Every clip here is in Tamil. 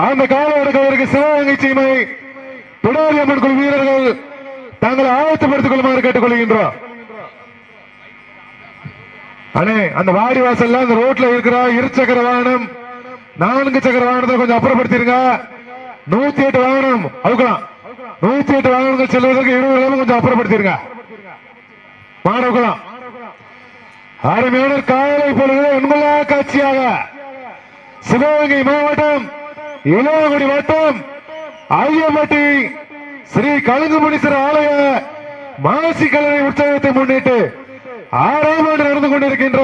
அந்த காலம் எடுக்கிறவருக்கு சிவகங்கை சீமை பிடாரி அம்மன் குழு வீரர்கள் தங்களை ஆயத்தப்படுத்திக் கொள்ளுமாறு கேட்டுக்கொள்கின்றோம். அண்ணே அந்த வாடி வாசல்ல அந்த ரோட்ல இருக்கிற இருசக்கர வாகனம் நான்கு சக்கர வாகனத்தை கொஞ்சம் அப்புறப்படுத்திருங்க. நூத்தி எட்டு வாகனம் அவுக்கலாம். நூத்தி எட்டு வாகனங்கள் செல்வதற்கு இருபது நிமிடம் கொஞ்சம் அப்புறப்படுத்திருங்க. மாணவர்களாம் அருமையான காலை பொழுது உண்மையா காட்சியாக சிவகங்கை மாவட்டம் இளவகுடி வட்டம் ஐயம்பட்டி ஸ்ரீ கழுங்குமுனீஸ்வரர் ஆலய மாசி கல்லறை உற்சவத்தை முன்னிட்டு ஆறாம் ஆண்டு நடந்து கொண்டிருக்கின்ற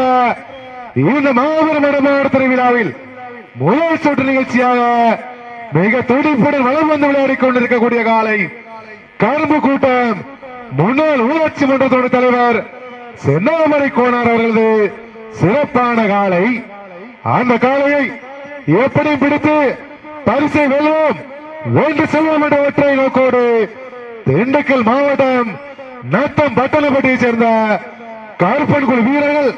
இந்த மாபெரும் இடமாடு திருவிழாவில் முதல் சுற்று நிகழ்ச்சியாக மிக துடிப்புடன் வளம் வந்து விளையாடிக் கொண்டிருக்கக்கூடிய காலை கரும்பு கூட்டம் முன்னாள் ஊராட்சி மன்றத்தோட தலைவர் சென்னாமரை கோனார் அவர்களது சிறப்பான காலை. அந்த காளையை எப்படி பிடித்து பரிசை வெல்வோம். வேண்டு செல்வோம் என்ற ஒற்றை நோக்கோடு திண்டுக்கல் மாவட்டம் நத்தம் பட்டணப்பட்டியை சேர்ந்த கருப்பன் குழு வீரர்கள்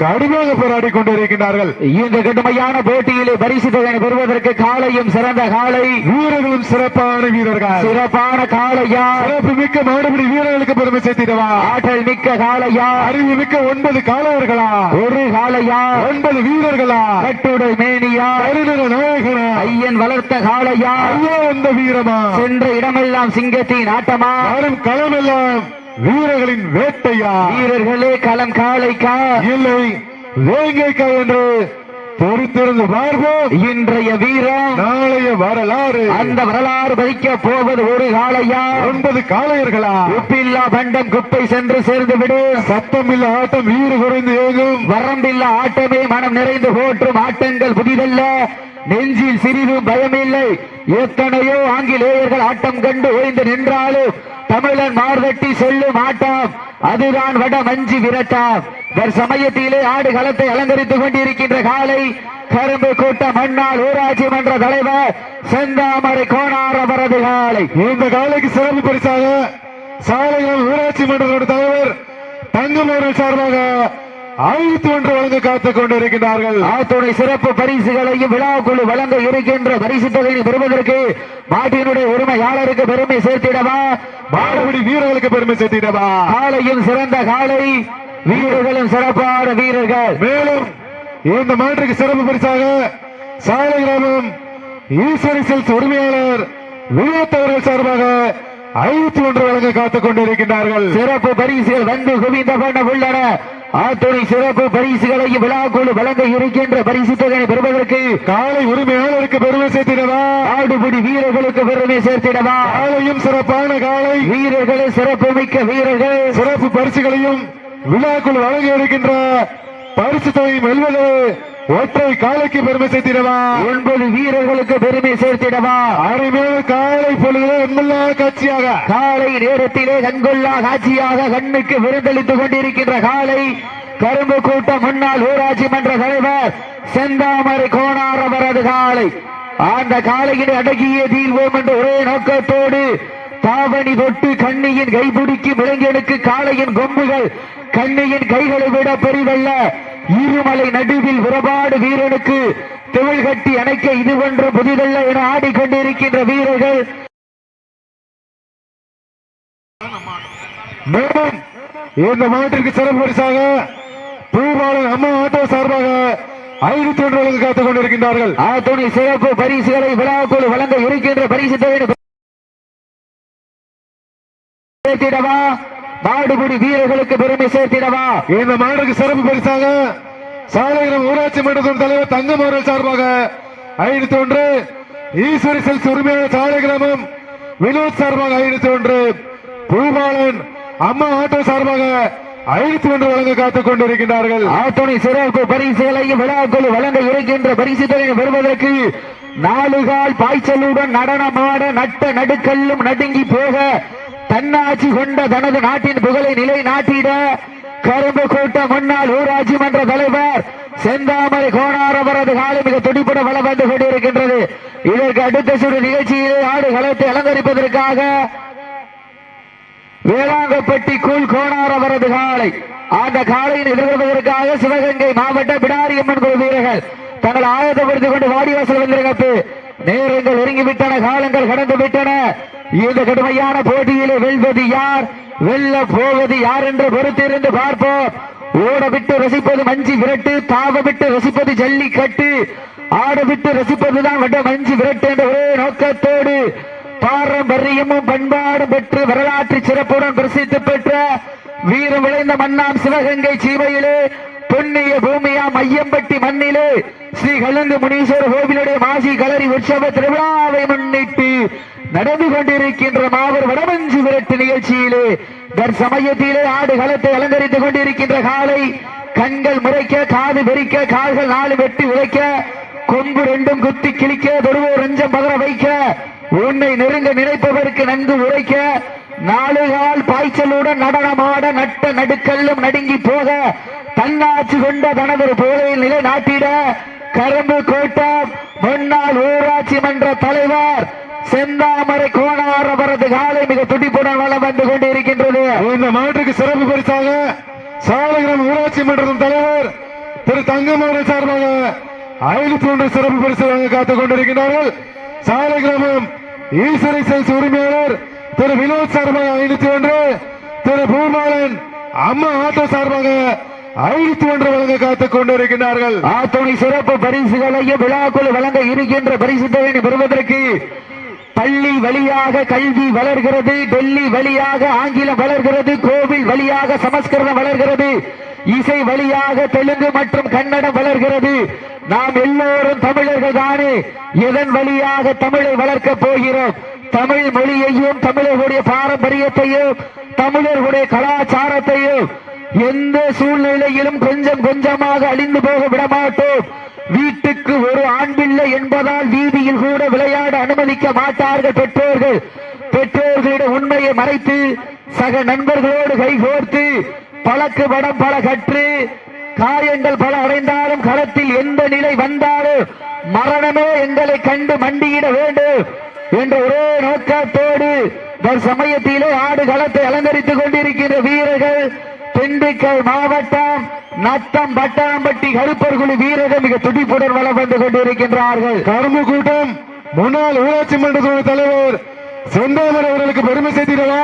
கடுமையாக போராடி கொண்டிருக்கின்றார்கள். இந்த கடுமையான போட்டியிலே பரிசு தொகையை பெறுவதற்கு காலையும் சிறந்த காலை வீரர்களும் சிறப்பான வீரர்கள். சிறப்பான காளையா? சிறப்பு மிக்க மாடுபிடி வீரர்களுக்கு பெருமை சேர்த்திடவா? ஆற்றல் மிக்க காளையா? அறிவு மிக்க ஒன்பது காலவர்களா ஒரு காளையா? ஒன்பது வீரர்களா? கட்டுடை மேனியா? கருநிற நாயகனா? ஐயன் வளர்த்த காளையா? ஐயா வந்த வீரமா? சென்ற இடமெல்லாம் சிங்கத்தின் ஆட்டமா? களமெல்லாம் வீரர்களின் வேட்டையா? வீரர்களே களம் காளைக்கா? இல்லை வேங்கைக்கா என்று பொறுத்திருந்து பார்ப்போம். இன்றைய வீரம் நாளைய வரலாறு. அந்த வரலாறு பதிக்க போவது ஒரு காளையா? ஒன்பது காளையர்களா? உப்பில்லா பண்டம் குப்பை சென்று சேர்ந்து விடு. சத்தமில்ல ஆட்டம் வீறு குறைந்து ஏகும் வரம்பில்லா ஆட்டமே மனம் நிறைந்து போற்றும் ஆட்டங்கள் புதிதல்ல. நெஞ்சில் சிறிதும் பயமில்லை. எத்தனையோ ஆங்கிலேயர்கள் ஆட்டம் கண்டு ஓய்ந்து நின்றாலும் தமிழன் மார்வெட்டி சொல்லும் ஆட்டம் அதுதான் வட மஞ்சி விரட்டாம் தற்சமயத்திலே ஆடு களத்தை அலங்கரித்துக் கொண்டிருக்கின்ற காலை கரும்பு கூட்டம் மண்ணால் ஊராட்சி மன்ற தலைவர் செந்தாமரை கோணார் அவரது காலை. இந்த காலைக்கு சிறப்பு பரிசாக சாலைகள் ஊராட்சி மன்றத்தோட தலைவர் தங்கமூரில் சார்பாக ஆயிரத்தி ஒன்று வழங்க காத்துக் கொண்டிருக்கிறார்கள். ஆத்துணை சிறப்பு பரிசுகளையும் விழாக்குழு வழங்க இருக்கின்ற பரிசு தொகையை பெறுவதற்கு மாட்டினுடைய உரிமையாளருக்கு பெருமை சேர்த்திடவா? மாடுபிடி வீரர்களுக்கு பெருமை சேர்த்திடவா? காலையும் சிறந்த காலை வீரர்களும் சிறப்பான வீரர்கள். மேலும் இந்த மாற்றுக்கு சிறப்பு பரிசாக சாலை கிராமம் ஈஸ்வரி செல்ஸ் உரிமையாளர் விவேத்தவர்கள் சார்பாக ஐநூத்தி ஒன்று வழங்க காத்துக் கொண்டிருக்கின்றார்கள். சிறப்பு பரிசுகள் வந்து குவிந்த பண்ண உள்ளன. ஆத்துணை சிறப்பு பரிசுகளையும் விழாக்குழு வழங்க இருக்கின்ற பரிசு தொகையை பெறுவதற்கு காலை உரிமையாளருக்கு பெருமை சேர்த்திடவா? ஆடுபிடி வீரர்களுக்கு பெருமை சேர்த்திடவா? காலையும் சிறப்பான காலை. வீரர்களே சிறப்பு மிக்க வீரர்கள். சிறப்பு பரிசுகளையும் விழாக்குள் வழங்க இருக்கின்ற பரிசு தொகையும் வெல்வது ஒற்றை காலைக்கு பெருமை சேர்த்திடவா? ஒன்பது வீரர்களுக்கு பெருமை சேர்த்திடவா? அருமையான காலை பொழுது எம்எல்ஏ கட்சியாக. காலை நேரத்திலே கண்கொள்ளா காட்சியாக கண்ணுக்கு விருந்தளித்துக் கொண்டிருக்கின்ற காலை கரும்பு கூட்டம் முன்னாள் ஊராட்சி மன்ற தலைவர் செந்தாமரை கோணார் அவரது காலை. அந்த காலையினை அடக்கிய தீர்வோம் என்ற ஒரே நோக்கத்தோடு தாவணி தொட்டு கண்ணியின் கைபிடிக்கு விலங்கினுக்கு காளையின் கொம்புகள் கண்ணியின் கைகளை விட பெரிதல்ல. இருமலை நடுவில் புறபாடு வீரனுக்கு திமிழ் கட்டி அணைக்க இது போன்ற புதிதல்ல என ஆடிக்கொண்டிருக்கின்ற வீரர்கள். மேலும் இந்த மாவட்டத்திற்கு சிறப்பு பரிசாக பூபாலன் அம்மா ஆட்டோ சார்பாக ஐநூத்தி ஒன்று காத்துக் கொண்டிருக்கின்றார்கள். ஆத்தோணி சிறப்பு பரிசுகளை விழாக்குழு வழங்க இருக்கின்ற பரிசு தொகையை மாடுபிடி வீரர்களுக்கு பெருமை சேர்த்திடவா? இந்த மாட்டுக்கு சிறப்பு பரிசாக சாலைகிரம் ஊராட்சி மன்றத்தின் தலைவர் தங்கம் அவர்கள் சார்பாக ஐநூத்தி ஒன்று ஈஸ்வரி செல்ஸ் உரிமையாளர் சாலை கிராமம் வினோத் சார்பாக ஐநூத்தி ஒன்று பூபாலன் அம்மா ஆட்டோ சார்பாக ஐநூத்தி ஒன்று வழங்க காத்துக் கொண்டிருக்கின்றார்கள். ஆத்துணை சிறப்பு பரிசுகளையும் விழாக்குழு வழங்க இருக்கின்ற பரிசு தொகையை பெறுவதற்கு நாலுகால் பாய்ச்சலுடன் நடனமாட நட்ட நடுக்கல்லும் நடுங்கி போக தன்னாட்சி கொண்ட தனது நாட்டின் புகழை நிலை நாட்டிட கரும்பு கூட்ட முன்னாள் ஊராட்சி மன்ற தலைவர் செந்தாமரை கோணார் அவரது காலை மிக துடிப்புட வளம் வந்து கொண்டிருக்கின்றது. இதற்கு அடுத்த சுடு நிகழ்ச்சியிலே ஆடு களத்தை அலங்கரிப்பதற்காக வேளாங்கப்பட்டி கூழ் கோணார் அவரது காலை. அந்த காலையில் எதிர்கொள்வதற்காக சிவகங்கை மாவட்ட பிடாரியம்மன் குழு வீரர்கள் தங்கள் ஆயத்தப்படுத்திக் கொண்டு வாடிவாசல் வந்திருக்கிறது நேரங்கள் ஒருங்கிவிட்டன காலங்கள் கடந்து விட்டன. இந்த கடுமையான போட்டியிலே வெல்வது யார்? வெல்ல போவது யார் என்று பொறுத்திருந்து பார்ப்போம். ஓடவிட்டு ரசிப்பது மஞ்சி விரட்டு தாவவிட்டு ரசிப்பது ஜல்லிக்கட்டு. ஆடவிட்டு ரசிப்பதுதான் வட மஞ்சி விரட்டு என்ற ஒரே நோக்கத்தோடு பாரம்பரியமும் பண்பாடும் பெற்று வரலாற்று சிறப்புடன் பிரசித்தி பெற்ற வீரம் விளைந்த மன்னாம் சிவகங்கை சீமையிலே பொன்னிய பூமியா மையம்பட்டி மண்ணிலே ஸ்ரீ கலந்து முனீஸ்வர கோவிலுடைய மாசி கலரி உற்சவ திருவிழாவை முன்னிட்டு நடந்து கொண்டிருக்கின்ற மாபெரும் வடமஞ்சு விரட்டு நிகழ்ச்சியிலே தற்சமயத்திலே ஆடு களத்தை அலங்கரித்துக் கொண்டிருக்கின்ற காலை கண்கள் முறைக்க காது பெறிக்க கால்கள் நாலு வெட்டி உழைக்க கொம்பு ரெண்டும் குத்தி கிழிக்க தொடுவோர் ரஞ்சம் பகர வைக்க உன்னை நெருங்க நினைப்பவருக்கு நன்கு உரைக்க நாலு கால் பாய்ச்சலுடன் நடனமாட நட்ட நடுக்கல்லும் நடுங்கி போக தன்னாட்சி கொண்ட தனது போலையில் நிலை நாட்டிட கரும்பு கோட்டம் முன்னாள் ஊராட்சி மன்ற தலைவர் செந்தாமரை கோணார் அவரது காலை மிக துடிப்புடன் வளம் வந்து கொண்டிருக்கின்றது. இந்த மாட்டுக்கு சிறப்பு பரிசாக சாலகிராம் ஊராட்சி மன்றத்தின் தலைவர் திரு தங்கமோகன் சார்பாக ஐநூத்தி ஒன்று சிறப்பு பரிசு வழங்க காத்துக் கொண்டிருக்கிறார்கள் சாலகிராமம் ஈஸ்வரி சேல்ஸ் உரிமையாளர் திரு வினோத் சார்பாக ஐநூத்தி ஒன்று திரு பூமாலன் அம்மா ஆட்டோ சார்பாக ஐநூத்தி ஒன்று வழங்க காத்துக் கொண்டிருக்கிறார்கள் ஆத்தோணி சிறப்பு பரிசுகளையும் விழாக்குள் வழங்க இருக்கின்ற பரிசு தொகையை பெறுவதற்கு பள்ளி வழியாக கல்வி வளர்கிறது டெல்லி வழியாக ஆங்கிலம் வளர்கிறது கோவில் வழியாக சமஸ்கிருதம் வளர்கிறது இசை வழியாக தெலுங்கு மற்றும் கன்னடம் வளர்கிறது. நாம் எல்லோரும் தமிழர்கள் தானே எதன் வழியாக தமிழை வளர்க்க போகிறோம்? தமிழ் மொழியையும் தமிழர்களுடைய பாரம்பரியத்தையும் தமிழர்களுடைய கலாச்சாரத்தையும் எந்த சூழ்நிலையிலும் கொஞ்சம் கொஞ்சமாக அழிந்து போக விடமாட்டோம். வீட்டுக்கு ஒரு ஆண் பிள்ளை என்பதால் வீதியில் கூட விளையாட அனுமதிக்க மாட்டார்கள் பெற்றோர்கள். பெற்றோர்களிடம் உண்மையை மறைத்து சக நண்பர்களோடு கைகோர்த்து பழக்கு படம் பல கற்று காயங்கள் பல அடைந்தாலும் களத்தில் எந்த நிலை வந்தாலும் மரணமே எங்களை கண்டு மண்டியிட வேண்டும் என்ற ஒரே நோக்கத்தோடு சமயத்திலே ஆடு களத்தை அலங்கரித்துக் கொண்டிருக்கின்ற வீரர்கள் திண்டுக்கல் மாவட்டம் நத்தம் பட்டாம்பட்டி கருப்பர்குழி வீரர்கள் மிக துடிப்புடன் வளம் வந்து கொண்டிருக்கின்றார்கள். கரும்பு கூட்டம் முன்னாள் ஊராட்சி மன்றத்தோட தலைவர் செந்தாமரை அவர்களுக்கு பெருமை சேர்த்திடவா?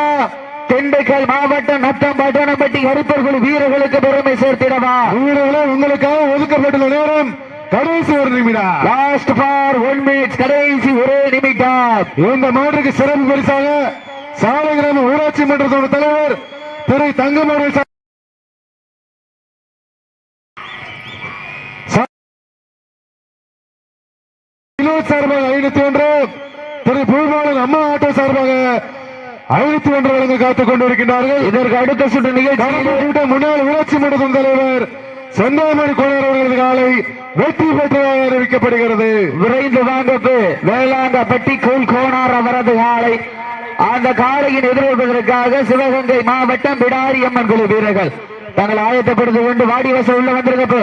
திண்டுக்கல் மாவட்டம் நத்தம் பட்டாம்பட்டி கருப்பர்குழி வீரர்களுக்கு பெருமை சேர்த்திடவா? வீரர்களே உங்களுக்காக ஒதுக்கப்பட்டுள்ள நேரம் கடைசி ஒரு நிமிடம். லாஸ்ட் ஃபார் ஒன் மினிட் கடைசி ஒரே நிமிடம். இந்த மாற்றுக்கு சிறப்பு பரிசாக சாலைகிராம ஊராட்சி மன்றத்தோட தலைவர் திரு தங்கமோகன் சார்பாக ஐநூத்தி ஒன்று. திரு பூபாலன் அம்மா ஆட்டோ சார்பாக ஐநூத்தி ஒன்று வழங்க காத்துக் கொண்டிருக்கின்றார்கள். இதற்கு அடுத்த சுற்று நிகழ்ச்சி. முன்னாள் ஊராட்சி மன்றத்தின் தலைவர் செந்தாமரை கோணர் அவர்களது காலை வெற்றி பெற்றதாக அறிவிக்கப்படுகிறது. விரைந்து வாங்கப்பு வேளாங்கப்பட்டி கூல் கோனார் அவரது காலை. அந்த காளையின் எதிர்கொள்வதற்காக சிவகங்கை மாவட்டம் பிடாரி அம்மன் குழு வீரர்கள். தங்கள் ஆயத்தப்படுத்திக் கொண்டு வாடி வசம் உள்ள வந்திருக்கப்போ.